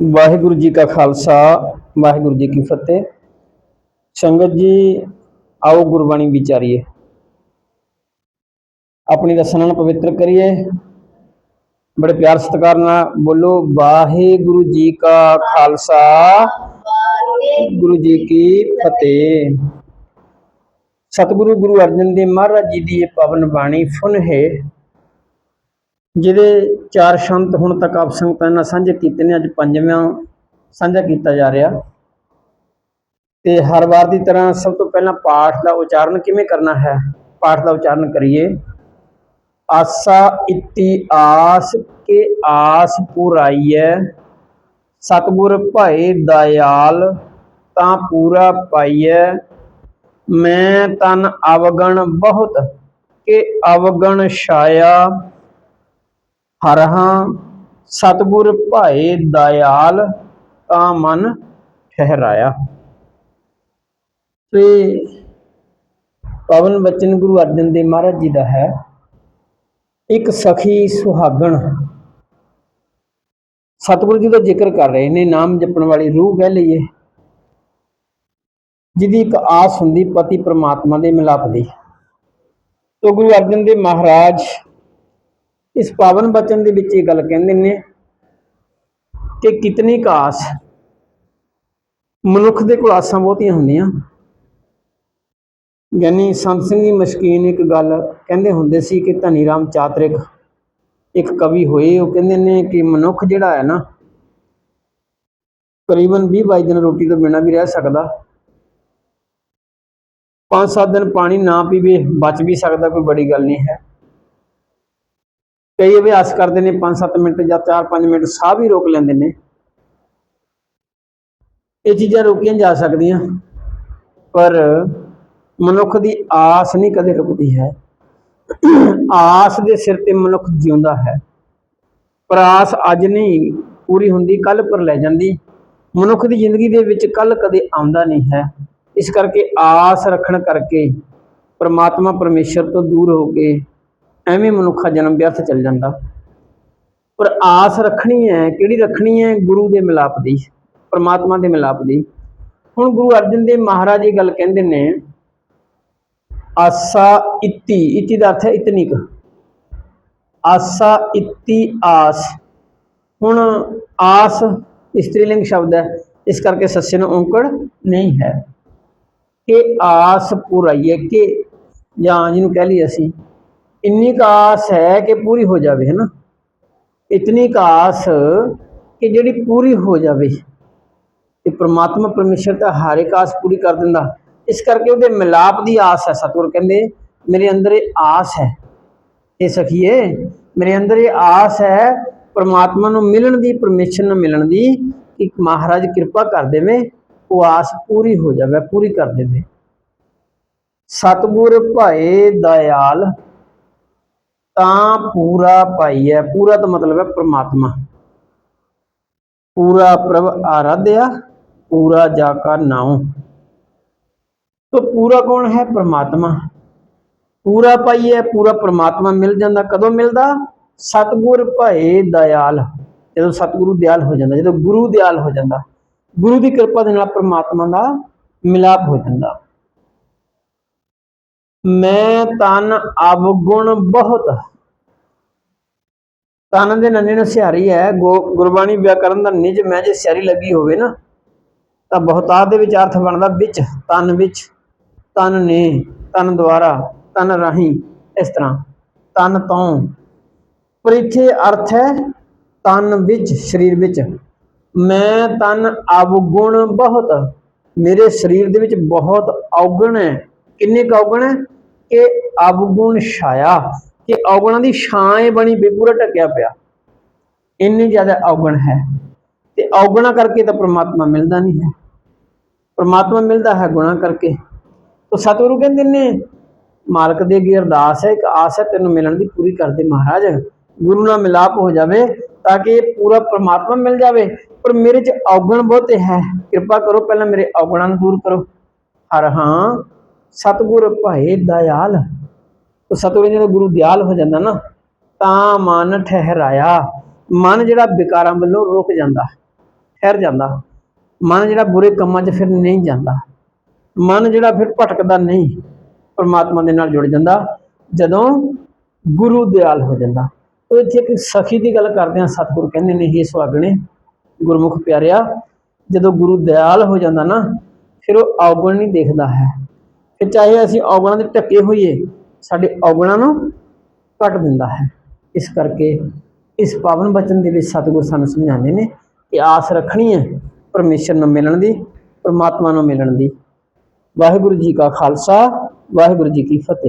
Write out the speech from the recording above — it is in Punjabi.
ਵਾਹਿਗੁਰੂ ਜੀ ਕਾ ਖਾਲਸਾ, ਵਾਹਿਗੁਰੂ ਜੀ ਕੀ ਫਤਿਹ। ਸੰਗਤ ਜੀ, ਆਓ ਗੁਰਬਾਣੀ ਵਿਚਾਰੀਏ। ਆਪਣੀ ਰਸਨਾ ਨਾਲ ਪਵਿੱਤਰ ਕਰੀਏ। ਬੜੇ ਪਿਆਰ ਸਤਿਕਾਰ ਨਾਲ ਬੋਲੋ, ਵਾਹਿਗੁਰੂ ਜੀ ਕਾ ਖਾਲਸਾ ਗੁਰੂ ਜੀ ਕੀ ਫਤਿਹ। ਸਤਿਗੁਰੂ ਗੁਰੂ ਅਰਜਨ ਦੇਵ ਮਹਾਰਾਜ ਜੀ ਦੀ ਇਹ ਪਵਨ ਬਾਣੀ ਫੁਨ ਹੈ। ਜਿਹਦੇ ਚਾਰ ਸ਼ੰਤ ਹੁਣ ਤੱਕ ਆਪ ਸੰਗਤਾਂ ਨਾਲ ਸਾਂਝੇ ਕੀਤੇ ਨੇ, ਅੱਜ ਪੰਜਵਾਂ ਸਾਂਝਾ ਕੀਤਾ ਜਾ ਰਿਹਾ। ਤੇ ਹਰ ਵਾਰ ਦੀ ਤਰ੍ਹਾਂ ਸਭ ਤੋਂ ਪਹਿਲਾਂ ਪਾਠ ਦਾ ਉਚਾਰਨ ਕਿਵੇਂ ਕਰਨਾ ਹੈ? ਪਾਠ ਦਾ ਉਚਾਰਨ ਕਰੀਏ। ਆਸਾ ਇਤੀ ਆਸ ਕੇ ਆਸ ਪੁਰਾਈਐ, ਸਤਿਗੁਰ ਭਏ ਦਇਆਲ, ਤਾਂ ਪੂਰਾ ਪਾਈਐ। ਮੈਂ ਤਨ ਅਵਗਣ ਬਹੁਤ, ਕਿ ਅਵਗਣ ਛਾਇਆ ਹਰਹਾਂ ਸਤਿਗੁਰ ਭਾਏ ਦਇਆਲ, ਤਾਂ ਮਨ ਠਹਿਰਾਇਆ। ਤੇ ਪਵਨ ਬਚਨ ਗੁਰੂ ਅਰਜਨ ਦੇਵ ਮਹਾਰਾਜ ਜੀ ਦਾ ਹੈ, ਇੱਕ ਸਖੀ ਸੁਹਾਗਣ। ਸਤਿਗੁਰੂ ਜੀ ਦਾ ਜ਼ਿਕਰ ਕਰ ਰਹੇ ਨੇ, ਨਾਮ ਜਪਣ ਵਾਲੀ ਰੂਹ ਕਹਿ ਲਈਏ, ਜਿਹਦੀ ਇੱਕ ਆਸ ਹੁੰਦੀ ਪਤੀ ਪ੍ਰਮਾਤਮਾ ਦੇ ਮਿਲਾਪ ਦੀ। ਤੋ ਗੁਰੂ ਅਰਜਨ ਦੇਵ ਮਹਾਰਾਜ ਇਸ ਪਾਵਨ ਬਚਨ ਦੇ ਵਿੱਚ ਇਹ ਗੱਲ ਕਹਿੰਦੇ ਨੇ ਕਿ ਕਿਤਨੀ ਕਾਸ ਮਨੁੱਖ ਦੇ ਕੋਲ ਆਸਾਂ ਬਹੁਤੀਆਂ ਹੁੰਦੀਆਂ। ਗਿਆਨੀ ਸੰਤ ਸਿੰਘ ਜੀ ਮਸ਼ਕੀਨ ਇੱਕ ਗੱਲ ਕਹਿੰਦੇ ਹੁੰਦੇ ਸੀ ਕਿ ਧਨੀ ਰਾਮ ਚਾਤਰਿਕ ਇੱਕ ਕਵੀ ਹੋਏ, ਉਹ ਕਹਿੰਦੇ ਨੇ ਕਿ ਮਨੁੱਖ ਜਿਹੜਾ ਹੈ ਨਾ, ਕਰੀਬਨ 20 22 ਦਿਨ ਰੋਟੀ ਤੋਂ ਬਿਨਾਂ ਵੀ ਰਹਿ ਸਕਦਾ। ਪੰਜ ਸੱਤ ਦਿਨ ਪਾਣੀ ਨਾ ਪੀਵੇ, ਬਚ ਵੀ ਸਕਦਾ, ਕੋਈ ਬੜੀ ਗੱਲ ਨਹੀਂ ਹੈ। ਕਈ ਅਭਿਆਸ ਕਰਦੇ ਨੇ 5-7 ਮਿੰਟ ਜਾਂ 4-5 ਮਿੰਟ ਸਾਹ ਵੀ ਰੋਕ ਲੈਂਦੇ ਨੇ। ਇਹ ਚੀਜ਼ਾਂ ਰੋਕੀਆਂ ਜਾ ਸਕਦੀਆਂ, ਪਰ ਮਨੁੱਖ ਦੀ ਆਸ ਨਹੀਂ ਕਦੇ ਰੁਕਦੀ ਹੈ। ਆਸ ਦੇ ਸਿਰ ਤੇ ਮਨੁੱਖ ਜਿਉਂਦਾ ਹੈ। ਪਰ ਆਸ ਅੱਜ ਨਹੀਂ ਪੂਰੀ ਹੁੰਦੀ ਕੱਲ ਪਰ ਲੈ ਜਾਂਦੀ। ਮਨੁੱਖ ਦੀ ਜ਼ਿੰਦਗੀ ਦੇ ਵਿੱਚ ਕੱਲ ਕਦੇ ਆਉਂਦਾ ਨਹੀਂ ਹੈ। ਇਸ ਕਰਕੇ ਆਸ ਰੱਖਣ ਕਰਕੇ ਪਰਮਾਤਮਾ ਪਰਮੇਸ਼ਰ ਤੋਂ ਦੂਰ ਹੋ ਕੇ ਐਵੇਂ ਮਨੁੱਖਾ ਜਨਮ ਵਿਅਰਥ ਚੱਲ ਜਾਂਦਾ। ਪਰ ਆਸ ਰੱਖਣੀ ਹੈ, ਕਿਹੜੀ ਰੱਖਣੀ ਹੈ? ਗੁਰੂ ਦੇ ਮਿਲਾਪ ਦੀ, ਪਰਮਾਤਮਾ ਦੇ ਮਿਲਾਪ ਦੀ। ਹੁਣ ਗੁਰੂ ਅਰਜਨ ਦੇਵ ਮਹਾਰਾਜ ਇਹ ਗੱਲ ਕਹਿੰਦੇ ਨੇ, ਆਸਾ ਇਤੀ ਇਤੀ ਦਾ ਅਰਥ ਹੈ ਇਤਨੀ ਆਸਾ ਇਤੀ ਆਸ। ਹੁਣ ਆਸ ਇਸਤਰੀਲਿੰਗ ਸ਼ਬਦ ਹੈ, ਇਸ ਕਰਕੇ ਸੱਸੇ ਨੂੰ ਔਂਕੜ ਨਹੀਂ ਹੈ। ਕਿ ਆਸ ਪੁਰਾਈਏ ਕਿ ਜਾਂ ਜਿਹਨੂੰ ਕਹਿ ਲਈ ਅਸੀਂ ਇੰਨੀ ਕੁ ਆਸ ਹੈ ਕਿ ਪੂਰੀ ਹੋ ਜਾਵੇ ਹੈ ਨਾ ਇਤਨੀ ਕੁ ਆਸ ਕਿ ਜਿਹੜੀ ਪੂਰੀ ਹੋ ਜਾਵੇ, ਤੇ ਪ੍ਰਮਾਤਮਾ ਪਰਮੇਸ਼ਰ ਤਾਂ ਹਰ ਇੱਕ ਆਸ ਪੂਰੀ ਕਰ ਦਿੰਦਾ। ਇਸ ਕਰਕੇ ਉਹਦੇ ਮਿਲਾਪ ਦੀ ਆਸ ਹੈ, ਸਤਿਗੁਰ ਕਹਿੰਦੇ, ਮੇਰੇ ਅੰਦਰ ਇਹ ਆਸ ਹੈ। ਇਹ ਸਖੀਏ, ਮੇਰੇ ਅੰਦਰ ਇਹ ਆਸ ਹੈ ਪ੍ਰਮਾਤਮਾ ਨੂੰ ਮਿਲਣ ਦੀ, ਪਰਮੇਸ਼ਰ ਨੂੰ ਮਿਲਣ ਦੀ ਕਿ ਮਹਾਰਾਜ ਕਿਰਪਾ ਕਰ ਦੇਵੇ, ਉਹ ਆਸ ਪੂਰੀ ਹੋ ਜਾਵੇ, ਪੂਰੀ ਕਰ ਦੇਵੇ। ਸਤਿਗੁਰ ਭਏ ਦਇਆਲ ਤਾਂ ਪੂਰਾ ਭਾਈ ਹੈ। ਪੂਰਾ ਤਾਂ ਮਤਲਬ ਹੈ ਪ੍ਰਮਾਤਮਾ। ਪੂਰਾ ਪ੍ਰਭ ਆਰਾਧਿਆ, ਪੂਰਾ ਜਾ ਕਾ ਨਾਉ। ਤੋ ਪੂਰਾ ਕੌਣ ਹੈ? ਪ੍ਰਮਾਤਮਾ। ਪੂਰਾ ਭਾਈ ਹੈ, ਪੂਰਾ ਪ੍ਰਮਾਤਮਾ ਮਿਲ ਜਾਂਦਾ। ਕਦੋਂ ਮਿਲਦਾ? ਸਤਿਗੁਰ ਭਏ ਦਇਆਲ ਜਦੋਂ ਸਤਿਗੁਰੂ ਦਿਆਲ ਹੋ ਜਾਂਦਾ, ਜਦੋਂ ਗੁਰੂ ਦਿਆਲ ਹੋ ਜਾਂਦਾ, ਗੁਰੂ ਦੀ ਕਿਰਪਾ ਦੇ ਨਾਲ ਪ੍ਰਮਾਤਮਾ ਦਾ ਮਿਲਾਪ ਹੋ ਜਾਂਦਾ। ਮੈਂ ਤਨ ਅਵਗੁਣ ਬਹੁਤ। ਤਨ ਦੇ ਨੰਨੇ ਨੂੰ ਸਿਹਾਰੀ ਹੈ। ਗੁ- ਗੁਰਬਾਣੀ ਵਿਆਕਰਨ ਦਾ ਨਿਜ ਮੈਂ ਜੇ ਸਿਹਾਰੀ ਲੱਗੀ ਹੋਵੇ ਨਾ, ਤਾਂ ਬਹੁਤਾਤ ਦੇ ਵਿੱਚ ਅਰਥ ਬਣਦਾ ਵਿੱਚ, ਤਨ ਵਿੱਚ। ਤਨ ਨੇ, ਤਨ ਦੁਆਰਾ, ਤਨ ਰਾਹੀਂ, ਇਸ ਤਰ੍ਹਾਂ। ਤਨ ਤੋਂ। ਪਰ ਇੱਥੇ ਅਰਥ ਹੈ ਤਨ ਵਿੱਚ, ਸਰੀਰ ਵਿੱਚ। ਮੈਂ ਤਨ ਅਵਗੁਣ ਬਹੁਤ। ਮੇਰੇ ਸਰੀਰ ਦੇ ਵਿੱਚ ਬਹੁਤ ਔਗਣ ਹੈ। ਕਿੰਨੇ ਕੁ ਔਗਣ ਹੈ? ਕਿ ਅਵਗੁਣ ਛਾਇਆ, ਕਿ ਔਗਣਾਂ ਦੀ ਛਾਂ ਏ ਬਣੀ ਵੀ ਪੂਰਾ ਪਿਆ। ਇੰਨੀ ਜ਼ਿਆਦਾ ਔਗਣ ਹੈ। ਤੇ ਔਗਣਾ ਕਰਕੇ ਤਾਂ ਪ੍ਰਮਾਤਮਾ ਮਿਲਦਾ ਨਹੀਂ ਹੈ। ਪ੍ਰਮਾਤਮਾ ਮਿਲਦਾ ਹੈ ਗੁਣਾ ਕਰਕੇ। ਤਾਂ ਸਤਿਗੁਰੂ ਕਹਿੰਦੇ ਨੇ, ਮਾਲਕ ਦੇ ਅੱਗੇ ਅਰਦਾਸ ਹੈ, ਇੱਕ ਆਸ ਹੈ ਤੈਨੂੰ ਮਿਲਣ ਦੀ ਪੂਰੀ ਕਰ ਦੇ ਮਹਾਰਾਜ। ਗੁਰੂ ਨਾਲ ਮਿਲਾਪ ਹੋ ਜਾਵੇ ਤਾਂ ਕਿ ਪੂਰਾ ਪ੍ਰਮਾਤਮਾ ਮਿਲ ਜਾਵੇ। ਪਰ ਮੇਰੇ 'ਚ ਔਗਣ ਬਹੁਤੇ ਹੈ। ਕਿਰਪਾ ਕਰੋ, ਪਹਿਲਾਂ ਮੇਰੇ ਔਗਣਾਂ ਨੂੰ ਦੂਰ ਕਰੋ। ਹਰ ਹਾਂ ਸਤਿਗੁਰ ਭਾਏ ਦਇਆਲ। ਤਾਂ ਸਤਿਗੁਰੂ ਜਦੋਂ ਗੁਰੂ ਦਿਆਲ ਹੋ ਜਾਂਦਾ ਨਾ, ਤਾਂ ਮਨ ਠਹਿਰਾਇਆ। ਮਨ ਜਿਹੜਾ ਵਿਕਾਰਾਂ ਵੱਲੋਂ ਰੁਕ ਜਾਂਦਾ, ਠਹਿਰ ਜਾਂਦਾ। ਮਨ ਜਿਹੜਾ ਬੁਰੇ ਕੰਮਾਂ 'ਚ ਫਿਰ ਨਹੀਂ ਜਾਂਦਾ। ਮਨ ਜਿਹੜਾ ਫਿਰ ਭਟਕਦਾ ਨਹੀਂ, ਪਰਮਾਤਮਾ ਦੇ ਨਾਲ ਜੁੜ ਜਾਂਦਾ। ਜਦੋਂ ਗੁਰੂ ਦਿਆਲ ਹੋ ਜਾਂਦਾ। ਉਹ ਇੱਥੇ ਇੱਕ ਸਖੀ ਦੀ ਗੱਲ ਕਰਦੇ ਆ ਸਤਿਗੁਰੂ ਕਹਿੰਦੇ ਨੇ ਇਹ ਸੁਆਗਣੇ ਗੁਰਮੁਖ ਪਿਆਰਿਆ, ਜਦੋਂ ਗੁਰੂ ਦਿਆਲ ਹੋ ਜਾਂਦਾ ਨਾ, ਫਿਰ ਉਹ ਔਗਣ ਨਹੀਂ ਦੇਖਦਾ ਹੈ। ਫਿਰ ਚਾਹੇ ਅਸੀਂ ਔਗਣਾਂ ਦੇ ਢੱਕੇ ਹੋਈਏ, ਸਾਡੇ ਔਗਣਾਂ ਨੂੰ ਕੱਟ ਦਿੰਦਾ ਹੈ। ਇਸ ਕਰਕੇ ਇਸ ਪਾਵਨ ਬਚਨ ਦੇ ਵਿੱਚ ਸਤਿਗੁਰ ਸਾਨੂੰ ਸਮਝਾਉਂਦੇ ਨੇ ਕਿ ਆਸ ਰੱਖਣੀ ਹੈ ਪਰਮੇਸ਼ਰ ਨੂੰ ਮਿਲਣ ਦੀ, ਪਰਮਾਤਮਾ ਨੂੰ ਮਿਲਣ ਦੀ। ਵਾਹਿਗੁਰੂ ਜੀ ਕਾ ਖਾਲਸਾ, ਵਾਹਿਗੁਰੂ ਜੀ ਕੀ ਫਤਿਹ।